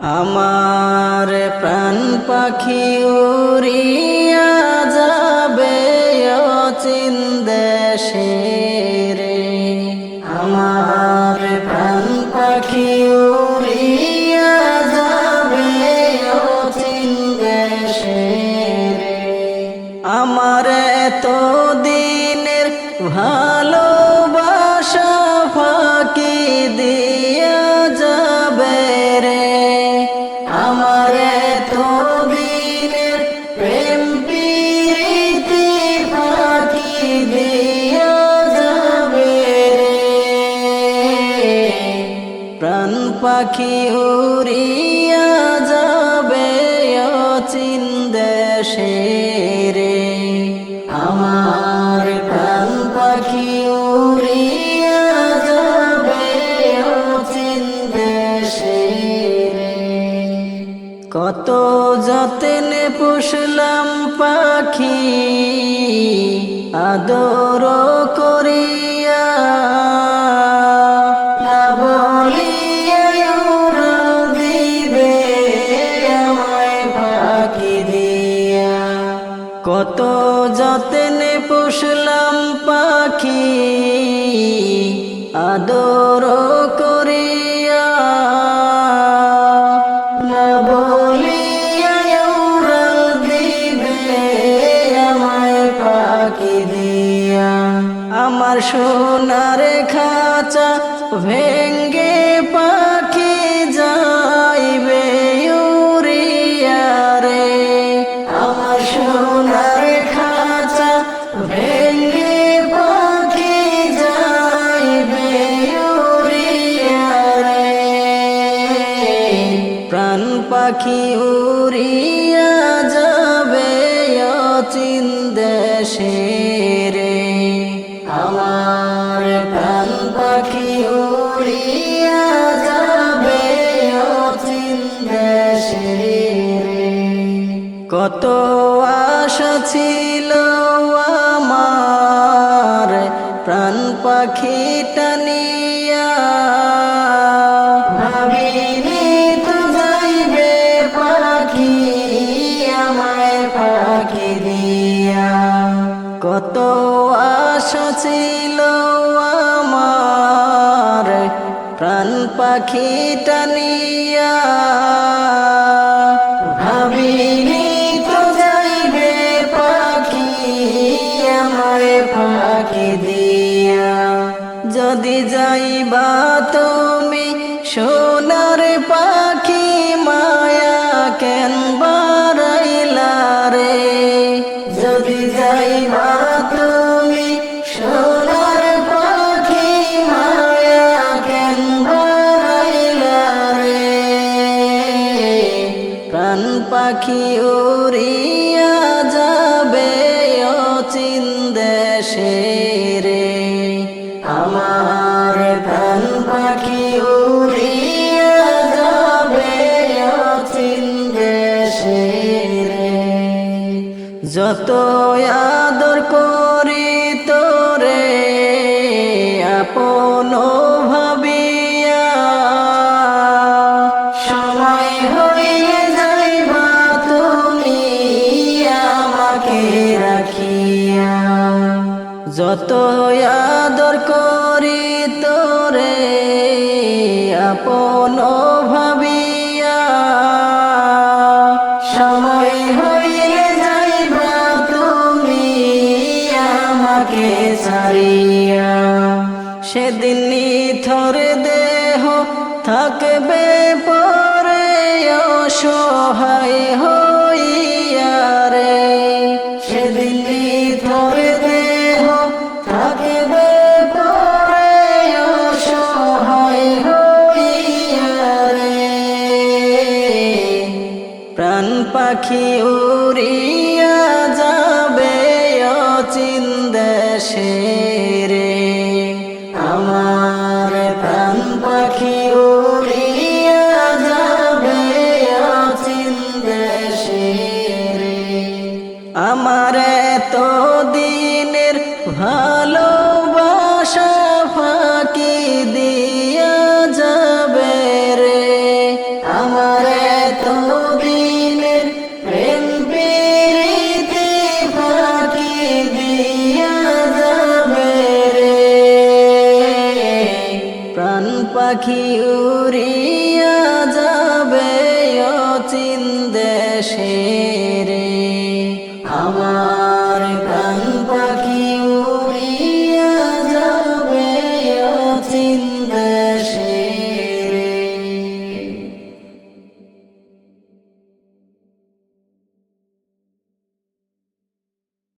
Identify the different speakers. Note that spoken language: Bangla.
Speaker 1: আমার প্রাণ পাখি উড়িয়া যাবে অচিন দেশে রে আমার প্রাণ পাখি উড়িয়া যাবে অচিন দেশে রে আমার এত দিনের ভালোবাসা ফাঁকি দিয়া আমার এত দিনের যাবে প্রাণ পাখি উড়িয়া যাবে অচিন দেশে রে। আমার কত যতনে পুষলাম পাখি আদর করিয়া। দিয়া। কত যতনে পুষলাম পাখি আদর পাখি উড়িয়া যাবে অচিন দেশে রে। আমার প্রাণ পাখি উড়িয়া যাবে অচিন দেশে রে। কত আশা ছিল আমার প্রাণ পাখি টানিয়া কত আশা ছিল আমার প্রাণ পাখি টানিয়া ভাবিনি তো যাইবে পাখি আমায় পাখি দিয়া। যদি যাইবা তুমি পাখি উড়িয়া যাবে অচিন দেশে রে আমার প্রাণ পাখি উড়িয়া যাবে অচিন দেশে রে যত আদর করি তোরে, আপন রাখিয়া, যত আদর করি তোরে আপন ভাবিয়া। সময় হয়ে যাইবা তুমি আমাকে ছাড়িয়া। সেদিন নিথর দেহ থাকবে পরে অসহায় হইয়া পাখি উড়িয়া যাবে অচিন দেশে রে। আমার পাখি উড়িয়া যাবে অচিন দেশে রে আমার প্রাণ পাখি উড়িয়া যাবে অচিন